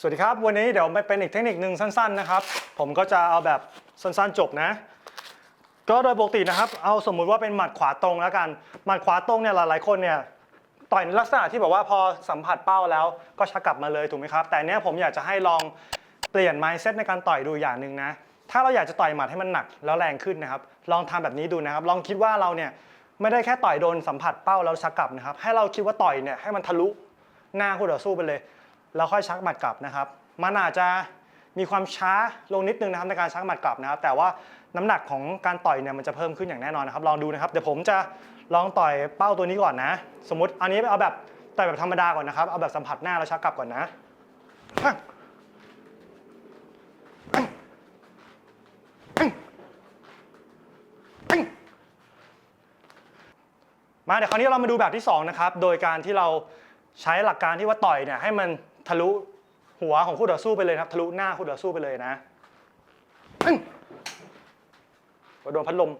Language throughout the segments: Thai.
สวัสดีครับ วันนี้เดี๋ยวไม่เป็นอีกเทคนิคหนึ่งสั้นๆนะครับ ผมก็จะเอาแบบสั้นๆจบนะ ก็โดยปกตินะครับ เอาสมมุติว่าเป็นหมัดขวาตรงแล้วกัน หมัดขวาตรงเนี่ยหลายๆคนเนี่ยต่อยในลักษณะที่แบบว่าพอสัมผัสเป้าแล้วก็ชักกลับมาเลยถูกไหมครับ แต่เนี้ยผมอยากจะให้ลองเปลี่ยน mindset ในการต่อยดูอย่างหนึ่งนะ ถ้าเราอยากจะต่อยหมัดให้มันหนักแล้วแรงขึ้นนะครับ ลองทำแบบนี้ดูนะครับ ลองคิดว่าเราเนี่ยไม่ได้แค่ต่อยโดนสัมผัสเป้าแล้วชักกลับนะครับ ให้เราคิดว่าต่อยเนี่ยให้มันทะลุหน้าคู่ต่อสู้ไปเลย แล้วค่อยชักหมัดกลับนะครับ มันอาจจะมีความช้าลงนิดนึงนะครับในการชักหมัดกลับนะครับ แต่ว่าน้ำหนักของการต่อยเนี่ยมันจะเพิ่มขึ้นอย่างแน่นอนนะครับ ลองดูนะครับ เดี๋ยวผมจะลองต่อยเป้าตัวนี้ก่อนนะ สมมติอันนี้เอาแบบต่อยแบบธรรมดาก่อนนะครับ เอาแบบสัมผัสหน้าแล้วชักกลับก่อนนะมาเดี๋ยวคราวนี้เรามาดูแบบที่สองนะครับ โดยการที่เราใช้หลักการที่ว่าต่อยเนี่ยให้มัน ทะลุหัวของคู่ต่อสู้ไปเลยนะครับ ทะลุหน้าคู่ต่อสู้ไปเลยนะอึ้งโดนพัดลม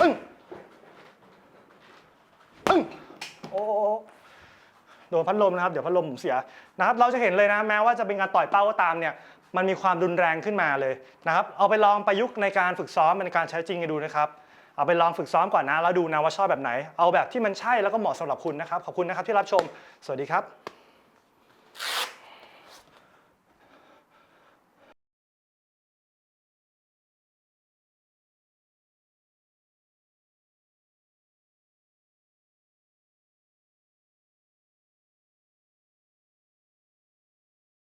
อึ้งอึ้งโอ้โอ้โอ้โดนพัดลมนะครับ เดี๋ยวพัดลมผมเสียนะครับ เราจะเห็นเลยนะ แม้ว่าจะเป็นการต่อยเป้าก็ตามเนี่ย มันมีความรุนแรงขึ้นมาเลยนะครับ เอาไปลองประยุกต์ในการฝึกซ้อมในการใช้จริงกันดูนะครับ เอาไปลองฝึกซ้อมก่อนนะ แล้วดูนะว่าชอบแบบไหน เอาแบบที่มันใช่แล้วก็เหมาะสำหรับคุณนะครับ ขอบคุณนะครับที่รับชม สวัสดีครับ